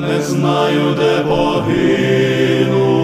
не знаю, де погину.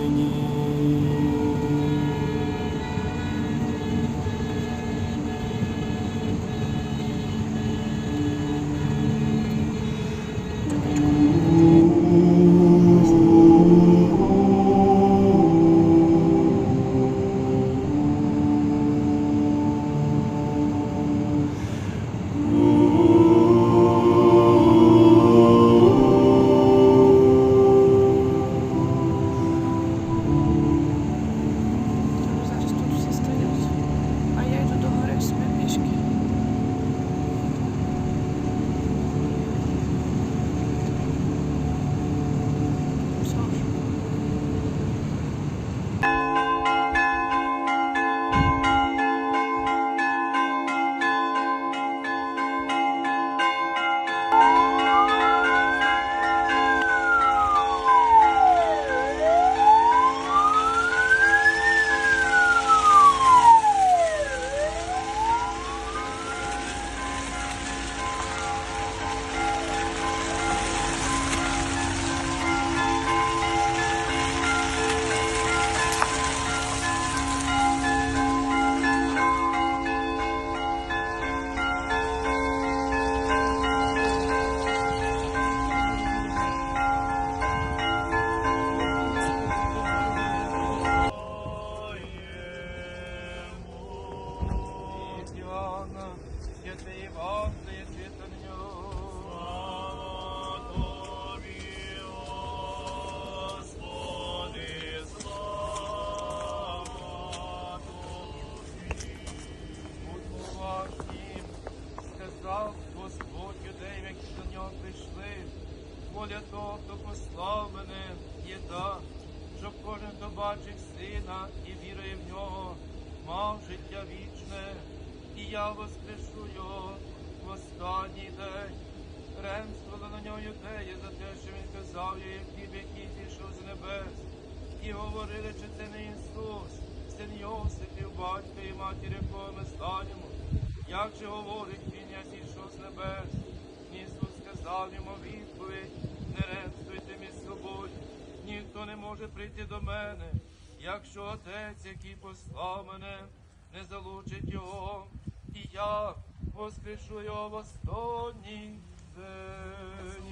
Just leave all this. прославлює хліб, який зійшов з небес, і говорили, чи це не Ісус, син Йосифів, батька і матір, якого ми станемо. Як же говорить він, я зійшов з небес, Ісус сказав йому відповідь, не ремствуйте між собою, ніхто не може прийти до мене, якщо Отець, який послав мене, не залучить його, і я воскрешу його в останній день.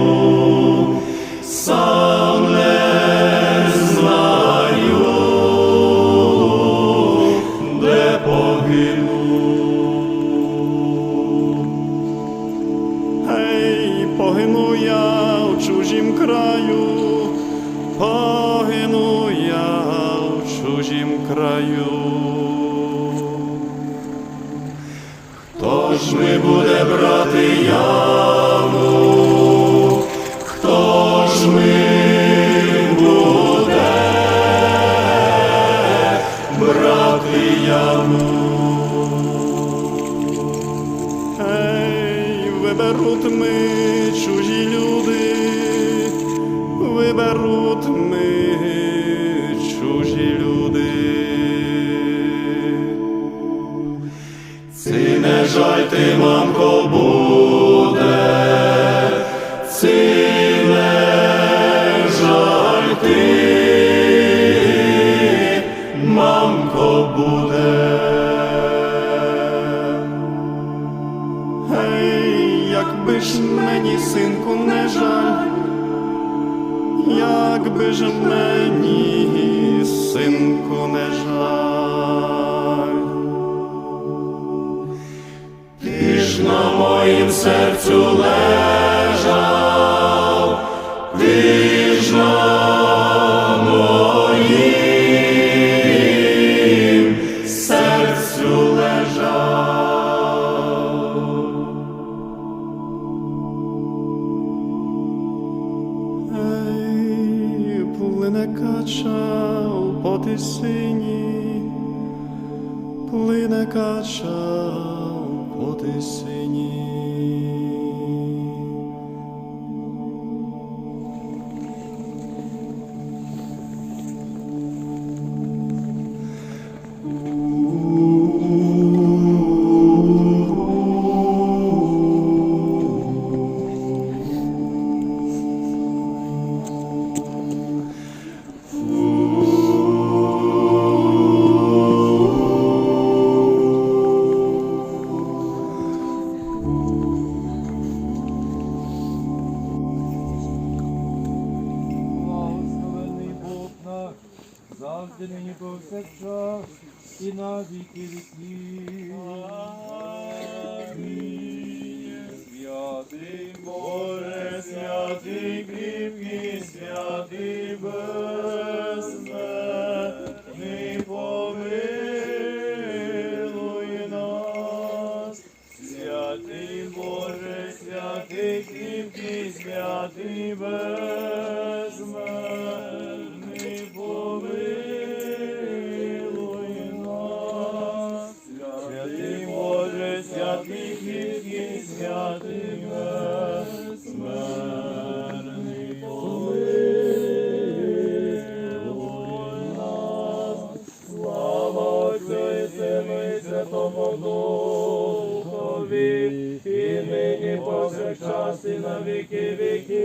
Хто ми буде брати яму? Ти, мамко, буде, серцю лежав. Ей, плине кача потисині, Святий Боже, святий кріпкий, святий Духові, і нині повсякчас і на віки віків.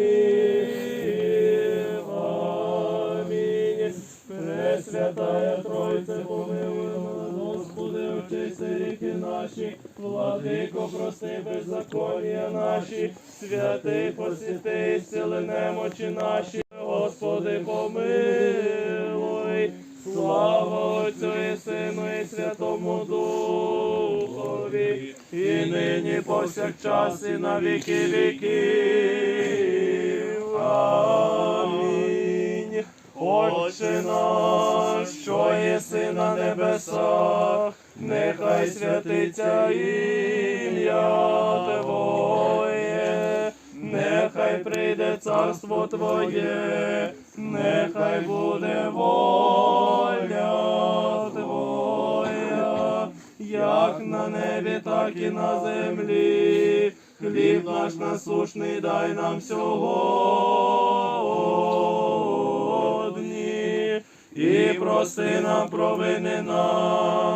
Амінь. Пресвятая Тройце, помилуй нас, Господи, очисти ріки наші, владико, прости беззаконня наші, святий посвяти, зціли немочі наші, Господи, помилуй. Слава Отцю і Сину і Святому Духові, і нині повсякчас і на віки віків. Амінь. Отче наш, що єси на небесах, нехай святиться ім'я Твоє, нехай прийде царство Твоє, нехай буде воля як на небі, так і на землі. Хліб наш насушний дай нам сьогодні, і прости нам провини наші,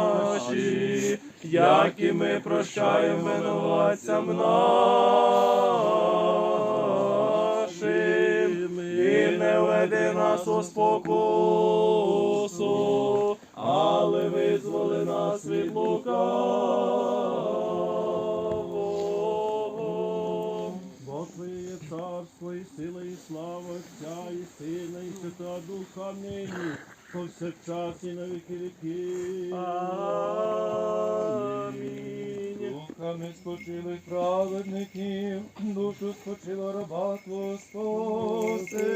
як і ми прощаємо винуватцям нашим, і не веди нас у спокусу, нас від лукавого. Бог твоє царство і сила, і слава Отця, і Сина, і Святого Духа нині, повсякчас і на віки віків. Амінь. Духами спочилих праведників, душу спочила раба Твого спаси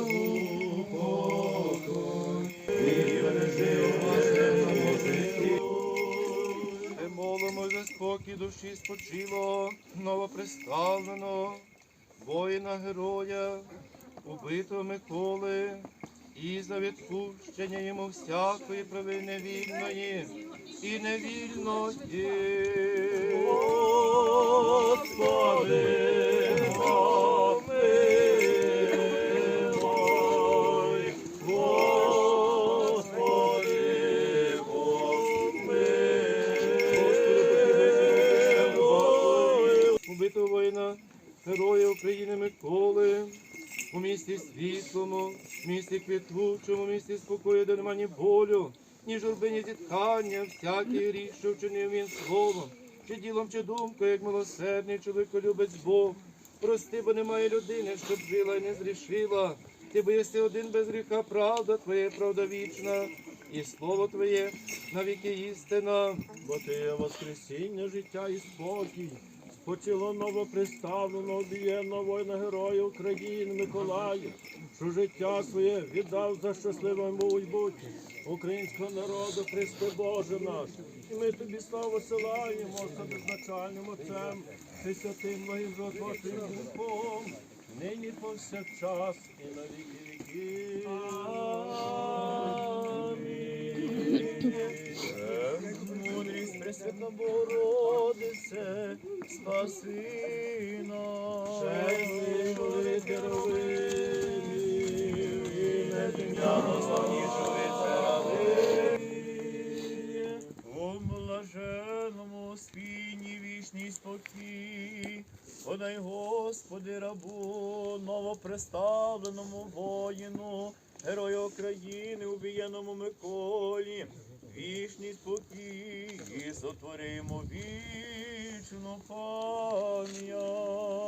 у покой. І бережи у. Молимо за спокій душі спочило, новоприставлено, воїна героя, убитого Миколи, і за відпущення йому всякої провини вільної і невільної. Господи, помилуй, України Миколи, у місті світлому, в місті квітучому, в місті спокою, де нема ні болю, ні журби, ні зітхання, всякий річ, що вчинив він словом, чи ділом, чи думкою, як милосердний чоловіколюбець Бог. Прости, бо немає людини, щоб жила і не зрішила. Ти бо єси один без гріха, правда Твоя, правда вічна, і слово Твоє навіки істина. Бо ти є воскресіння, життя і спокій. Спочило новоприставленого об'єднаного воїна героя України Миколая, що життя своє віддав за щасливе майбутнє українського народу, Христе Боже наш. І ми тобі славу силаємо за безначальним Отцем, ти святим благим животворчим Духом, нині повсякчас і на віки віків. Амінь. Пресвятна Богородице, спаси нас. Чесний великий ровимів, і Дня славнішого О блаженному спінні вічній спокій, подай Господи рабу, новоприставленому воїну, герою України, убієному Миколі, вічний спокій, і сотворимо вічну пам'ять.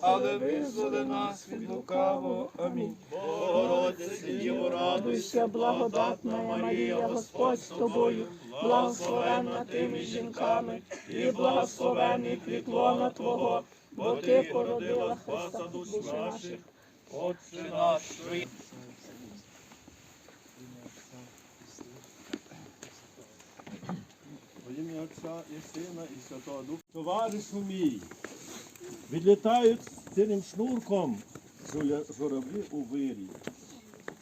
але визволи нас від лукавого. Амінь. Богородице, Діво, радуйся, благодатна Марія, Господь з тобою, благословенна ти між жінками, і благословений плід Твого, бо Ти породила Христа душ наших. Отче наш, Во ім'я Отця і Сина, і Святого Духа. Товаришу мій, відлітають цілим шнурком журавлі у вирі.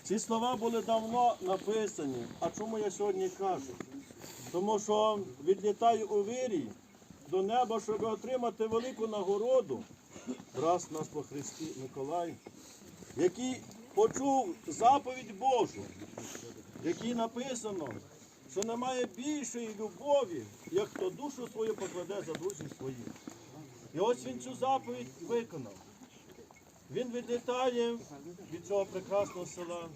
Ці слова були давно написані. А чому я сьогодні кажу? Тому що відлітаю у вирі до неба, щоб отримати велику нагороду, раз нас по Христі Миколай, який почув заповідь Божу, якій написано, що немає більшої любові, як хто душу свою покладе за друзів своїх. І ось він цю заповідь виконав. Він відлітає від цього прекрасного села,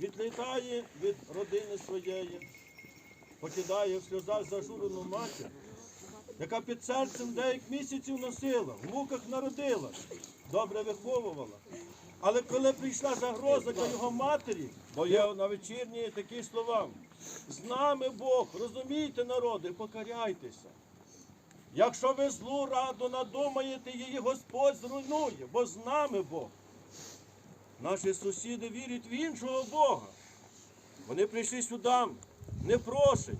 відлітає від родини своєї, покидає в сльозах зажурену матір, яка під серцем деяких місяців носила, в муках народила, добре виховувала. Але коли прийшла загроза для його матері, бо є на вечірні такі слова, з нами Бог, розумійте, народи, покаряйтеся. Якщо ви злу раду надумаєте, її Господь зруйнує, бо з нами Бог. Наші сусіди вірять в іншого Бога. Вони прийшли сюди, не просять.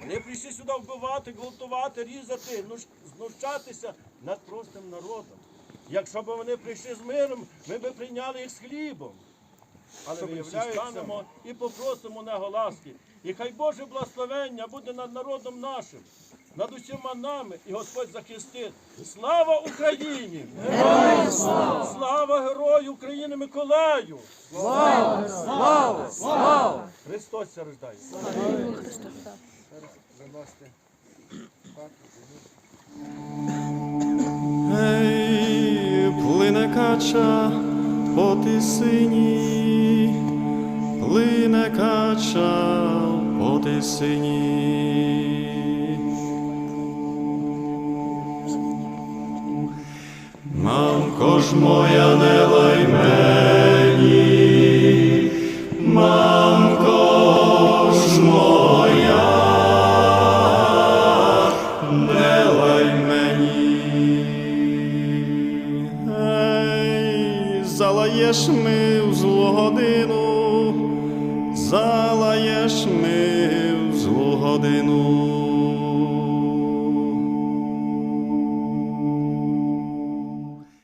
Вони прийшли сюди вбивати, гвалтувати, різати, знущатися над простим народом. Якщо б вони прийшли з миром, ми б прийняли їх з хлібом. Але виявляється, станемо і попросимо нього ласки. І хай Боже благословення буде над народом нашим, над усіма нами, і Господь захистить. Слава Україні! Героям слава! Слава Герою України Миколаю! Слава! Слава! Слава! Христос ся рождає! Ей, плине кача по тисині, плине кача по тисині. Мамко ж моя, не лай мені, мамко ж моя, не лай мені. Залаєш